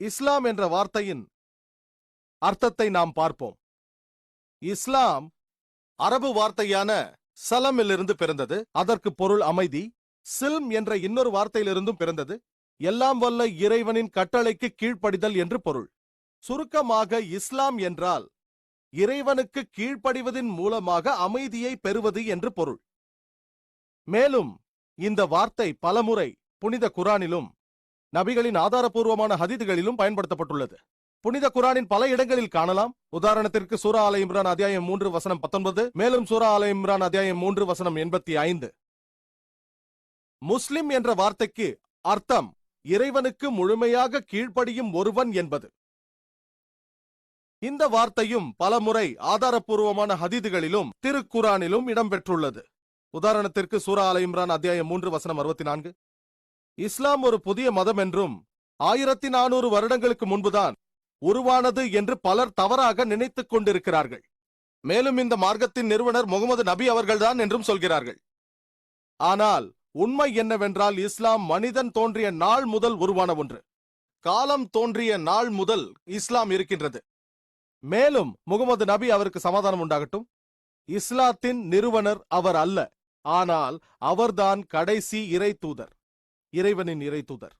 இஸ்லாம் என்ற வார்த்தையின் அர்த்தத்தை நாம் பார்ப்போம். இஸ்லாம் அரபு வார்த்தையான சலமிலிருந்து பிறந்தது. அதற்கு பொருள் அமைதி. சில்ம் என்ற இன்னொரு வார்த்தையிலிருந்தும் பிறந்தது. எல்லாம் வல்ல இறைவனின் கட்டளைக்கு கீழ்ப்படிதல் என்று பொருள். சுருக்கமாக இஸ்லாம் என்றால் இறைவனுக்கு கீழ்ப்படிவதின் மூலமாக அமைதியை பெறுவது என்று பொருள். மேலும் இந்த வார்த்தை பலமுறை புனித குரானிலும் நபிகளின் ஆதாரபூர்வமான ஹதீதுகளிலும் பயன்படுத்தப்பட்டுள்ளது. புனித குரானின் பல இடங்களில் காணலாம். உதாரணத்திற்கு சூரா அலை இம்ரான் அத்தியாயம் மூன்று வசனம் பத்தொன்பது மேலும் சூரா அலை இம்ரான் அத்தியாயம் மூன்று வசனம் எண்பத்தி ஐந்து. முஸ்லிம் என்ற வார்த்தைக்கு அர்த்தம் இறைவனுக்கு முழுமையாக கீழ்ப்படியும் ஒருவன் என்பது. இந்த வார்த்தையும் பலமுறை ஆதாரபூர்வமான ஹதீதுகளிலும் திருக்குரானிலும் இடம்பெற்றுள்ளது. உதாரணத்திற்கு சூரா அலை இம்ரான் அத்தியாயம் மூன்று வசனம் அறுபத்தி நான்கு இஸ்லாம் ஒரு புதிய மதம் என்றும் ஆயிரத்தி நானூறு வருடங்களுக்கு முன்புதான் உருவானது என்று பலர் தவறாக நினைத்துக் கொண்டிருக்கிறார்கள். மேலும் இந்த மார்க்கத்தின் நிறுவனர் முகமது நபி அவர்கள்தான் என்றும் சொல்கிறார்கள். ஆனால் உண்மை என்னவென்றால் இஸ்லாம் மனிதன் தோன்றிய நாள் முதல் உருவான ஒன்று. காலம் தோன்றிய நாள் முதல் இஸ்லாம் இருக்கின்றது. மேலும் முகமது நபி அவருக்கு சமாதானம் உண்டாகட்டும். இஸ்லாத்தின் நிறுவனர் அவர் அல்ல. ஆனால் அவர்தான் கடைசி இறை தூதர். இறைவனின் இறை தூதர்.